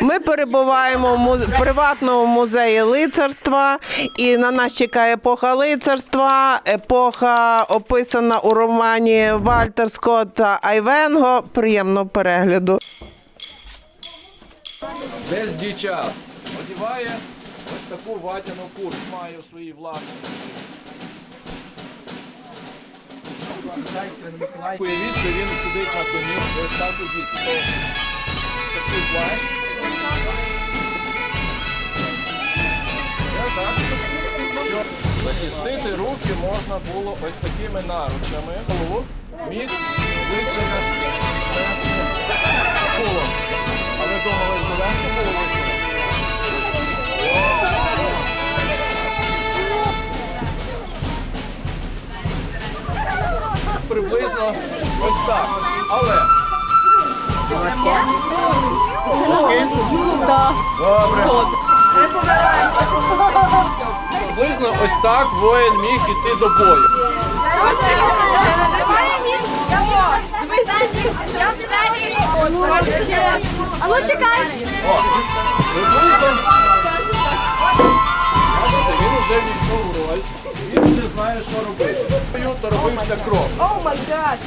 Ми перебуваємо в му- приватному музеї лицарства, і на нас чекає епоха лицарства, епоха описана у романі Вальтер Скотта Айвенго. Приємного перегляду. Десь дівчат одіває ось таку ватяну куртку, має у своїй власності. Уявіть, він сидить на коні, ось так ідіть. Такий плащ. Захистити руки можна було ось такими наручами. Голову міг витягнути коло. А думали, що легко було? Приблизно ось так. Але. Добре. Приблизно ось так воїн міг іти до бою. А ну чекай! Бачите, він вже відчув роль, він вже знає, що робити. Бою то робився.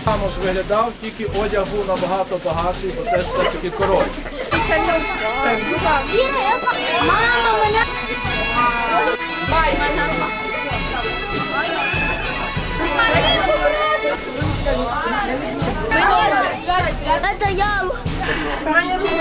Само ж виглядав, тільки одяг був набагато багатший, бо це ж все таки король. Мама, мене... Это я. Мені тут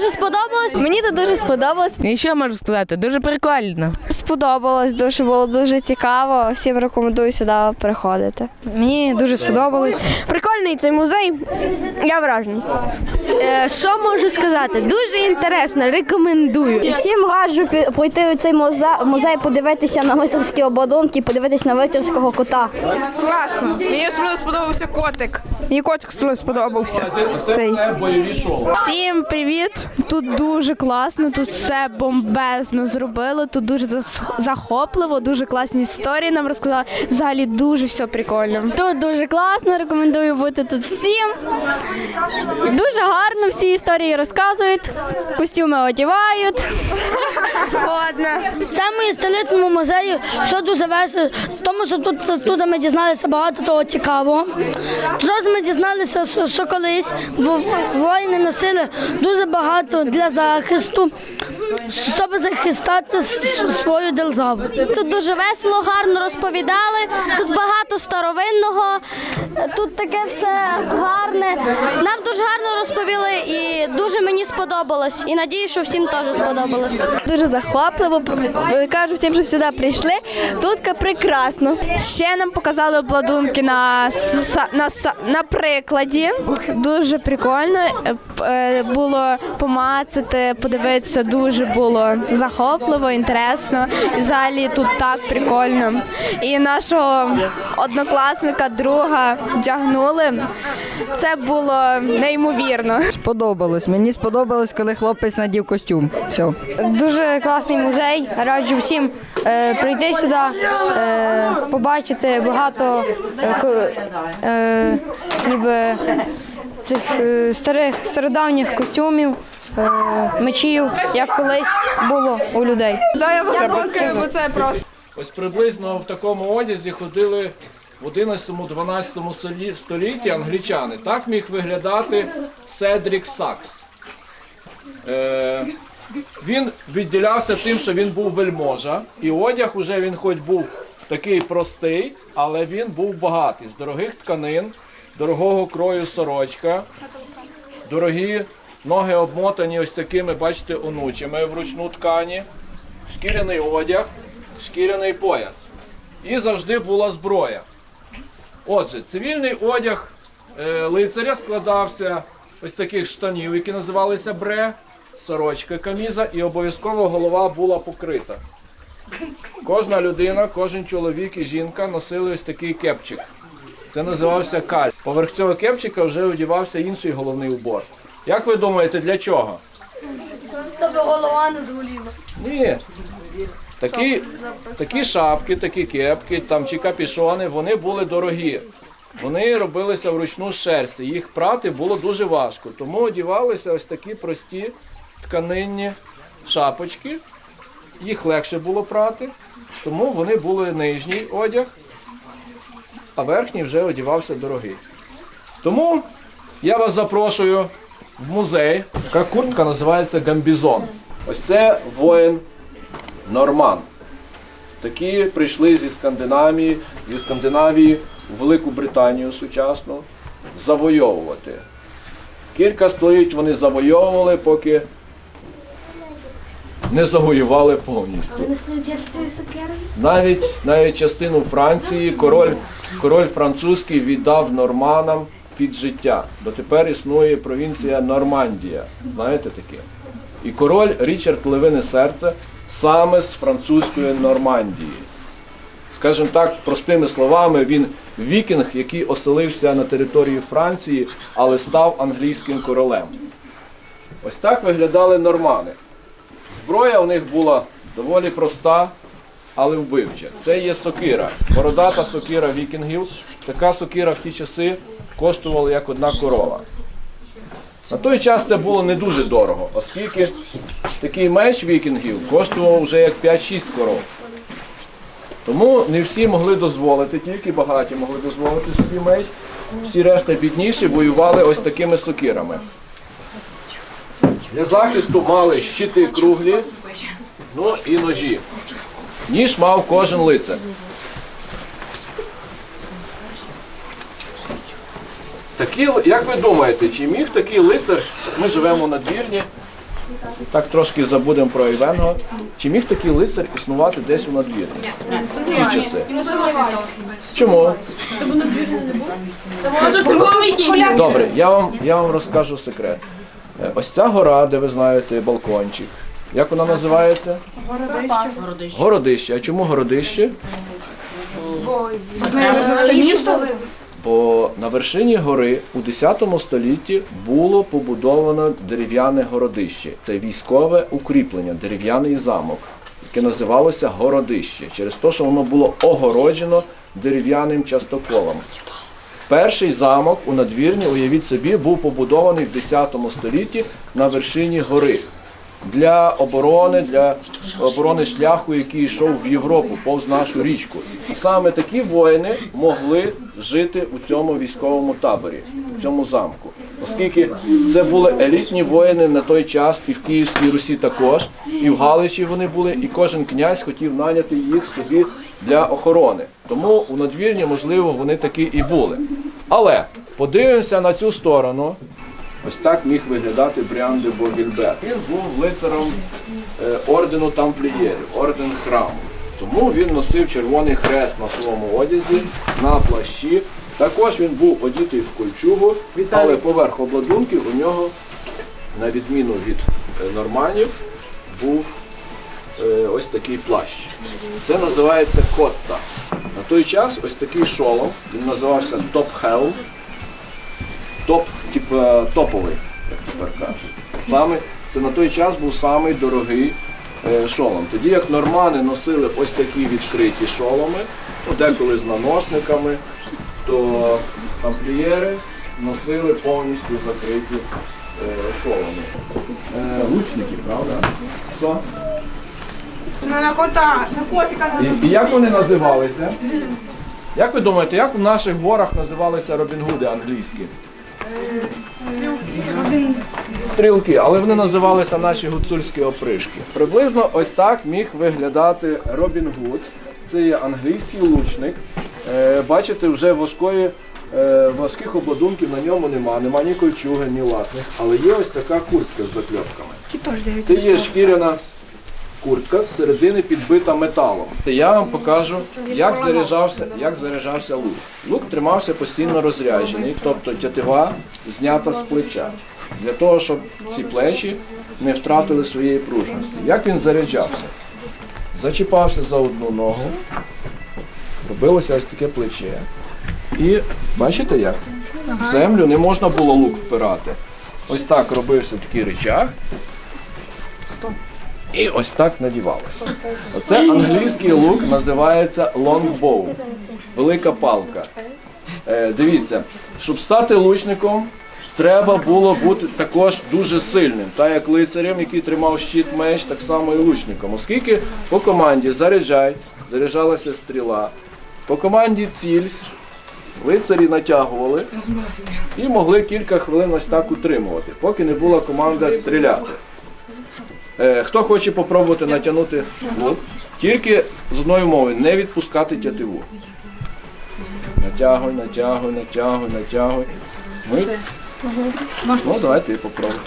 дуже сподобалось. Мені тут дуже сподобалось. І що можу сказати? Дуже прикольно. Сподобалось, дуже було дуже цікаво. Всім рекомендую сюди приходити. Мені дуже сподобалось. Прикольний цей музей. Я вражений. Е, що можу сказати? Дуже інтересно, рекомендую. Всім раджу пройти у цей музей, подивитися на лицарські обладунки, подивитися на лицарського кота. Класно. Мені особливо сподобався котик. Мені котик особливо сподобався. Цей. Всім привіт! Тут дуже класно, тут все бомбезно зробили. Тут дуже захопливо, дуже класні історії нам розказали. Взагалі дуже все прикольно. Тут дуже класно, рекомендую бути тут всім. Дуже гарно всі історії розказують, костюми одягають. В цьому історичному музеї все дуже весело, тому що тут, тут ми дізналися багато того цікавого. Тут ми дізналися, що, що колись воїни носили дуже багато для захисту, щоб захистати свою державу. Тут дуже весело, гарно розповідали. Тут багато старовинного, тут таке все гарне. Нам дуже гарно розповіли і дуже мені сподобалось. І надію, що всім теж сподобалось. Дуже захопливо. Кажу всім, що сюди прийшли. Тут прекрасно. Ще нам показали обладунки на, на, на прикладі. Дуже прикольно. Е, е, Було помацати, подивитися, дуже було захопливо, інтересно. І взагалі тут так прикольно. І нашого однокласника, друга вдягнули. Це було неймовірно. Сподобалось. Мені сподобалось, коли хлопець надів костюм. Все. Дуже класний музей. Раджу всім е, прийти сюди, е, побачити багато е, е, ніби цих е, старих стародавніх костюмів, мечів, як колись було у людей. Ось приблизно в такому одязі ходили в 11-12 столітті англічани. Так міг виглядати Седрік Сакс. Е, він відділявся тим, що він був вельможа, і одяг уже він хоч був такий простий, але він був багатий, з дорогих тканин, дорогого крою сорочка, дорогі ноги обмотані ось такими, бачите, онучами вручну ткані, шкіряний одяг, шкіряний пояс. І завжди була зброя. Отже, цивільний одяг е, лицаря складався ось таких штанів, які називалися бре, сорочка каміза, і обов'язково голова була покрита. Кожна людина, кожен чоловік і жінка носили ось такий кепчик. Це називався каль. Поверх цього кепчика вже одягався інший головний убор. Як ви думаєте, для чого? Щоб голова не згоріла. Ні. Такі, такі шапки, такі кепки там, чи капішони, вони були дорогі. Вони робилися вручну з шерсті. Їх прати було дуже важко. Тому одівалися ось такі прості тканинні шапочки. Їх легше було прати, тому вони були нижній одяг, а верхній вже одівався дорогий. Тому я вас запрошую в музей. Така куртка називається гамбізон. Ось це воїн Норман. Такі прийшли зі Скандинавії, зі Скандинавії в Велику Британію сучасну завойовувати. Кілька століть вони завойовували, поки не завоювали повністю. Навіть, навіть частину Франції король, король французький віддав норманам під життя. Дотепер існує провінція Нормандія. Знаєте таке? І король Річард Левине серце саме з французької Нормандії. Скажімо так, простими словами, він вікінг, який оселився на території Франції, але став англійським королем. Ось так виглядали нормани. Зброя у них була доволі проста, але вбивча. Це є сокира, бородата сокира вікінгів. Така сокира в ті часи коштувала як одна корова. На той час це було не дуже дорого, оскільки такий меч вікінгів коштував вже як 5-6 коров. Тому не всі могли дозволити, тільки багаті могли дозволити собі меч. Всі решта бідніші воювали ось такими сокирами. Для захисту мали щити круглі, ну і ножі. Ніж мав кожен лицар. Такі, як ви думаєте, чи міг такий лицар, ми живемо на двірні, так трошки забудемо про Івенго, чи міг такий лицар існувати десь у надвірні? Ті часи? Чому? Добре, я вам, я вам розкажу секрет. Е, Ось ця гора, де ви знаєте, балкончик. Як вона називається? Городище. Городище. А чому городище? Бо на вершині гори у 10 столітті було побудовано дерев'яне городище. Це військове укріплення, дерев'яний замок, яке називалося городище, через те, що воно було огороджено дерев'яним частоколом. Перший замок у надвірні, уявіть собі, був побудований в 10 столітті на вершині гори для оборони, для оборони шляху, який йшов в Європу повз нашу річку. І саме такі воїни могли жити у цьому військовому таборі, у цьому замку. Оскільки це були елітні воїни на той час, і в Київській Русі також, і в Галичі вони були, і кожен князь хотів наняти їх собі для охорони. Тому у надвірні, можливо, вони такі і були. Але подивимося на цю сторону. Ось так міг виглядати Бріан де Богільбер. Він був лицарем е, ордену тамплієрів, орден храму. Тому він носив червоний хрест на своєму одязі, на плащі. Також він був одітий в кольчугу, але поверх обладунків у нього, на відміну від е, норманів, був е, ось такий плащ. Це називається котта. На той час ось такий шолом, він називався топ-хелм, топ, типу, топовий, як тепер кажуть. Саме, це на той час був самий дорогий е, шолом. Тоді як нормани носили ось такі відкриті шоломи, ну, деколи з наносниками, то тамплієри носили повністю закриті е, шоломи. Е, лучники, правда? Що? На кота, на котика. І, і як вони називалися? Як ви думаєте, як в наших горах називалися Робін Гуди англійські? Стрілки, але вони називалися наші гуцульські опришки. Приблизно ось так міг виглядати Робін Гуд. Це є англійський лучник. Е, бачите, вже важкої, е, важких обладунків на ньому нема, нема ні кольчуги, ні латних, але є ось така куртка з закльопками. Це є шкіряна куртка з середини підбита металом. Я вам покажу, як заряджався, як заряджався лук. Лук тримався постійно розряджений, тобто тятива знята з плеча, для того, щоб ці плечі не втратили своєї пружності. Як він заряджався? зачіпався за одну ногу, робилося ось таке плече. І бачите як? В землю не можна було лук впирати. Ось так робився такий речах. І ось так надівалося. Оце англійський лук називається longbow. Велика палка. Е, дивіться, щоб стати лучником, треба було бути також дуже сильним. Так як лицарем, який тримав щит меч, так само і лучником. Оскільки по команді заряджай, заряджалася стріла, по команді цільсь, лицарі натягували і могли кілька хвилин ось так утримувати, поки не була команда стріляти. Е, хто хоче попробувати натягнути лук, тільки з одної мови не відпускати тятиву. Натягуй, натягуй, натягуй, натягуй. Ми... Ну, давай ти попробуй.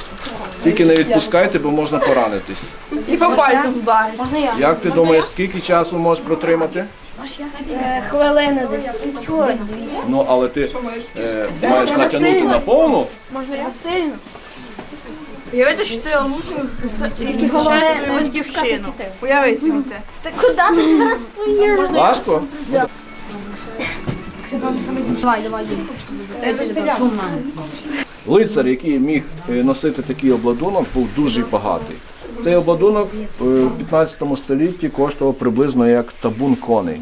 Тільки не відпускайте, бо можна поранитись. І по пальцям вдарить. Як ти думаєш, скільки часу можеш протримати? Хвилина десь. Ну, але ти е, маєш натягнути на повну. Уявити, що ти лучник який захищає свою батьківщину. Уяви собі це. Важко? Лицар, який міг е, носити такий обладунок, був дуже багатий. Цей обладунок е, в 15 столітті коштував приблизно як табун коней.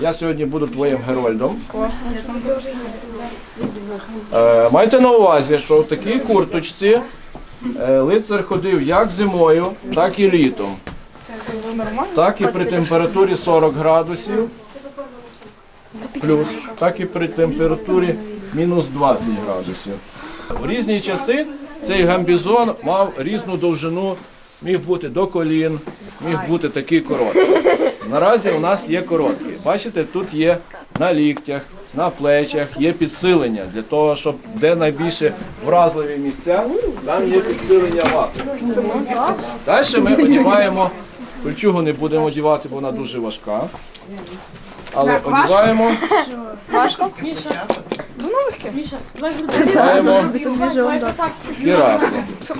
Я сьогодні буду твоїм герольдом. Е, Майте на увазі, що в такій курточці е, лицар ходив як зимою, так і літом. Так і при температурі 40 градусів плюс, так і при температурі мінус 20 градусів. В різні часи цей гамбізон мав різну довжину, міг бути до колін, міг бути такий короткий. Наразі у нас є короткий. Бачите, тут є на ліктях, на плечах, є підсилення для того, щоб де найбільше вразливі місця, там є підсилення вати. Далі ми одягаємо, кольчугу не будемо одягати, бо вона дуже важка. Але одягаємо. Важко? Одягаємо кірасу.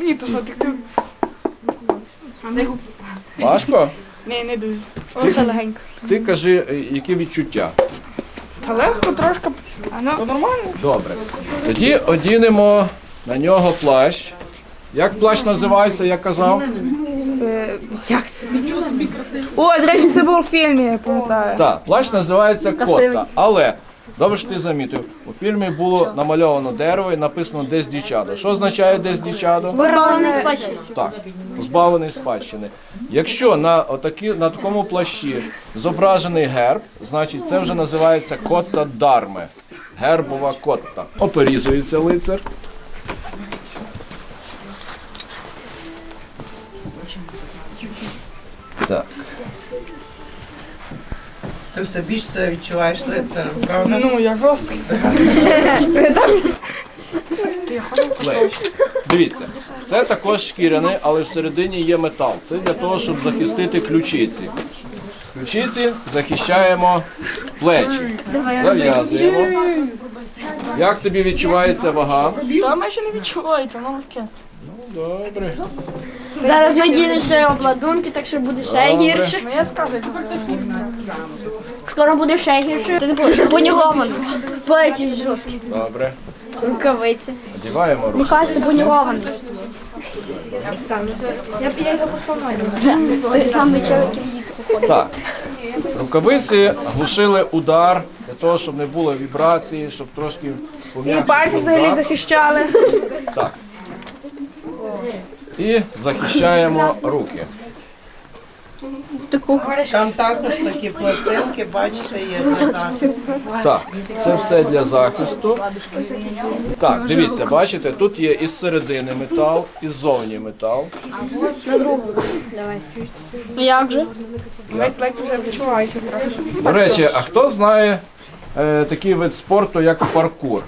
Ні, то що ти ти. Важко? Ні, не дуже. Ти кажи, е, які відчуття. Та легко трошки. Воно ну, нормально. Добре. Тоді одінемо на нього плащ. Як плащ називається, я казав? О, до речі, це було в фільмі, я пам'ятаю. Так, плащ називається кота, Але, добре, що ти замітив, у фільмі було намальовано дерево і написано Десь дівчата. Що означає десь дівчата? Позбавлений спадщини. Так, позбавлений спадщини. Якщо на, отакі, на такому плащі зображений герб, значить це вже називається котта дарми. Гербова котта. Оперізується лицар. Так. Ти все більше це відчуваєш лицарем, правда? Ну, я жорсткий. плеч. Дивіться, це також шкіряне, але всередині є метал. Це для того, щоб захистити ключиці. Ключиці захищаємо плечі. Зав'язуємо. Як тобі відчувається вага? Та ще не відчувається, ну легке. Добре. Зараз надінеш ще обладунки, так що буде ще гірше. Ну я скажу. Скоро буде ще гірше. Ти не будеш бунігований. Плечі жорсткі. Добре. Рукавиці. Одіваємо руки. Микась, ти бунірований. Той самий чоловік, який в дітку ходить. Так. Рукавиці глушили удар для того, щоб не було вібрації, щоб трошки пом'якшити Пальці взагалі захищали. Так. І захищаємо руки. Там також такі пластинки, бачите, є для захисту. Так, це все для захисту. Так, дивіться, бачите, тут є із середини метал, із зовні метал. Як же? Ледь-ледь вже відчувається. До речі, а хто знає е, такий вид спорту, як паркур?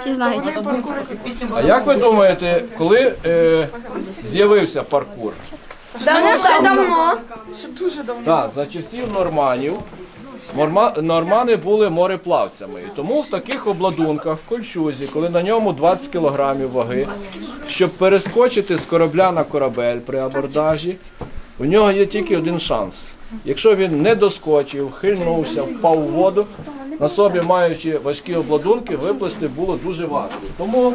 Всі знають. А як ви думаєте, коли е, з'явився паркур? Давно Ще давно. Дуже давно. Так, за часів норманів Норма- Нормани були мореплавцями. І тому в таких обладунках в кольчузі, коли на ньому 20 кілограмів ваги, щоб перескочити з корабля на корабель при абордажі, у нього є тільки один шанс. Якщо він не доскочив, хильнувся, впав у воду, на собі маючи важкі обладунки, виплисти було дуже важко. Тому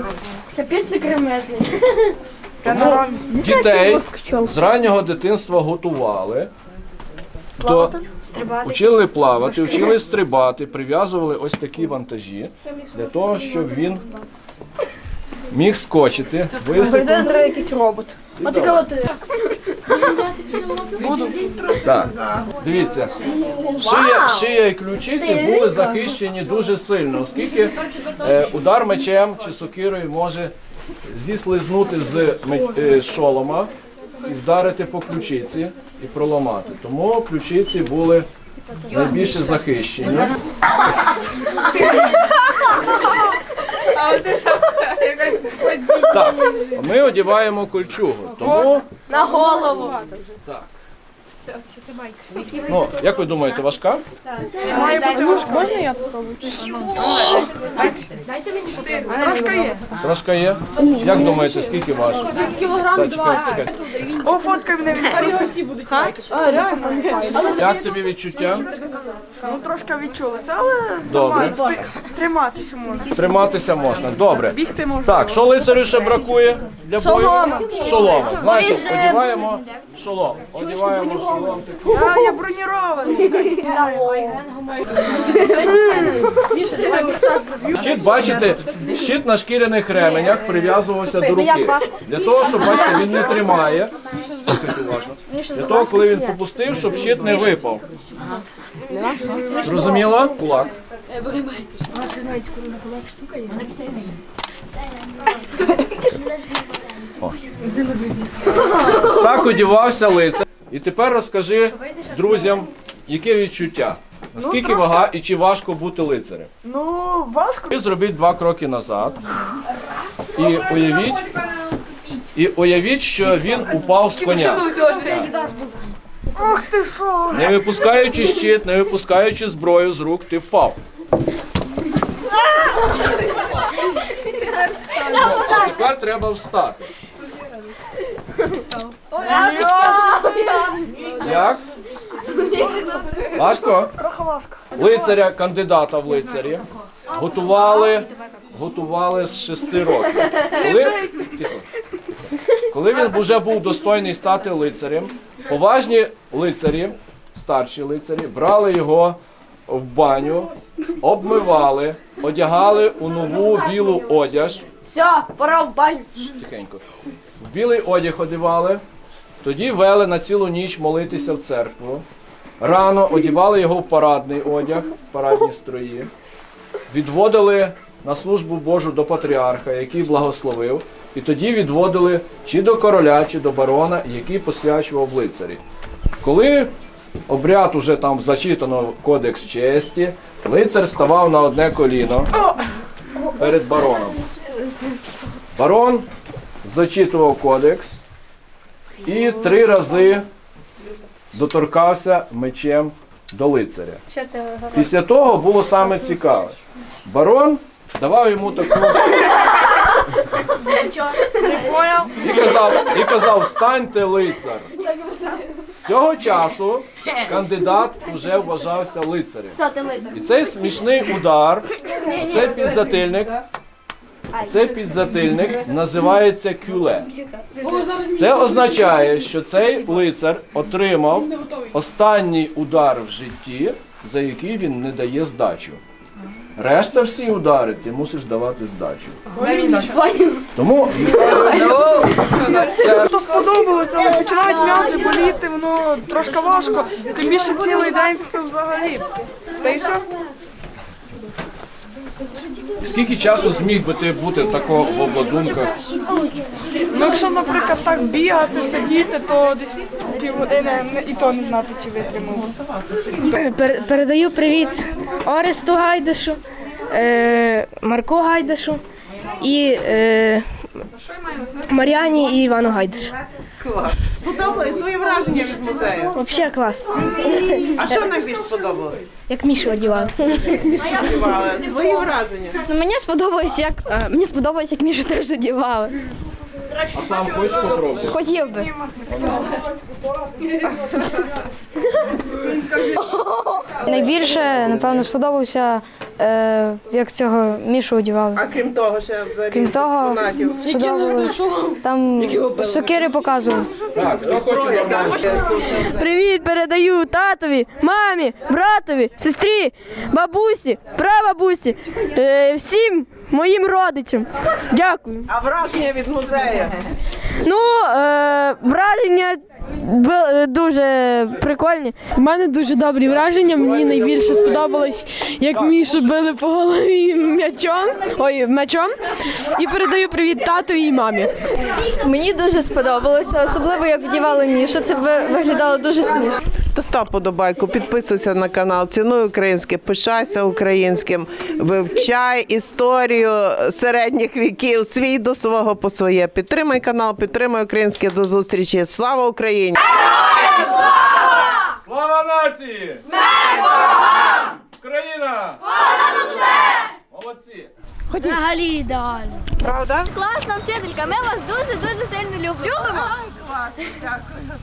тому дітей з раннього дитинства готували. То Учили плавати, вчили стрибати, прив'язували ось такі вантажі для того, щоб він міг скочити, висити. якийсь робот. Так, дивіться, шия, шия і ключиці були захищені дуже сильно, оскільки е, удар мечем чи сокирою може зіслизнути з е, шолома і вдарити по ключиці і проламати. Тому ключиці були найбільше захищені. Так, ми одягаємо кольчугу. Тому На голову. Ну, як ви думаєте, важка? Можна я Трошки є. Трошка є? Як думаєте, скільки важко? Кілограм два. О, фоткай мене від А, реально? Як тобі відчуття? Ну, трошки відчулося, але Добре. нормально, триматися можна. Триматися можна. Добре. Бігти можна. Так, що лицарю ще бракує для бою? Шолома. Шолома. Значить, одягаємо шолом. Одягаємо шолом. Я, я бронірований. Щит, бачите, щит на шкіряних ременях прив'язувався до руки. Для того, щоб бачите, він не тримає. Слухайте уважно. Для того, коли він попустив, щоб щит не випав. Зрозуміло? Кулак. О. Так одівався лицар. І тепер розкажи друзям, яке відчуття. Наскільки вага і чи важко бути лицарем? Ну, важко. Ви зробіть два кроки назад і уявіть, і уявіть, що він упав з коня. Ох ти що? Не випускаючи щит, не випускаючи зброю з рук, ти впав. А Тепер треба встати. Як? Важко? Лицаря, кандидата в лицарі, готували, готували з шести років. Коли. Коли він вже був достойний стати лицарем, поважні лицарі, старші лицарі, брали його в баню, обмивали, одягали у нову білу одяж. Все, пора в баню. Тихенько. В білий одяг одягали, тоді вели на цілу ніч молитися в церкву. Рано одягали його в парадний одяг, парадні строї, відводили на службу Божу до патріарха, який благословив, і тоді відводили чи до короля, чи до барона, який посвячував лицарі. Коли обряд уже там зачитано кодекс честі, лицар ставав на одне коліно перед бароном. Барон зачитував кодекс і три рази доторкався мечем до лицаря. Після того було саме цікаве. Барон давав йому таку Поняв? і казав, і казав, встаньте лицар. З цього часу кандидат вже вважався лицарем. І цей смішний удар, цей підзатильник, цей підзатильник називається кюле. Це означає, що цей лицар отримав останній удар в житті, за який він не дає здачу. Решта всі удари ти мусиш давати здачу. Тому Хто сподобалося, але починають м'язи боліти, воно трошки важко. Тим більше цілий день це взагалі. Та й все. Скільки часу зміг би ти бути такого в обладунках? Ну, якщо, наприклад, так бігати, сидіти, то десь півгодини не- і то не знати, чи витримав. Пер- передаю привіт Оресту Гайдашу, е, Марку Гайдашу і е, Мар'яні і Івану Гайдашу. Сподобалось твої враження від музею? Взагалі класно. А що найбільш сподобалось? Як Мішу одягали. Співали. Твої враження? Ну, мені сподобалось, як е, мені сподобалось, як Мішу теж одягали. А сам хочеш попробувати? Хотів би. Найбільше, напевно, сподобався, е, як цього Мішу одягали. А крім того, ще взагалі Крім того, експонатів. Сподобалось. Там сокири показували. Хоче Привіт передаю татові, мамі, братові, сестрі, бабусі, прабабусі, е, всім моїм родичам. Дякую. А враження від музею? Ну, е, враження б- е, дуже прикольні. У мене дуже добрі враження. Мені найбільше сподобалось, як Мішу били по голові м'ячом. Ой, м'ячом. І передаю привіт татові і мамі. Мені дуже сподобалося, особливо як вдівали Мішу. Це виглядало дуже смішно. То став подобайку, підписуйся на канал, цінуй українське, пишайся українським, вивчай історію середніх віків, свій до свого по своє. Підтримай канал, підтримай українське до зустрічі. Слава Україні! Слава нації! Смерть ворогам! Україна! Понад усе! Молодці! Взагалі ідеально. Правда? Класна вчителька, ми вас дуже дуже сильно любимо. Любимо. Класно, дякую.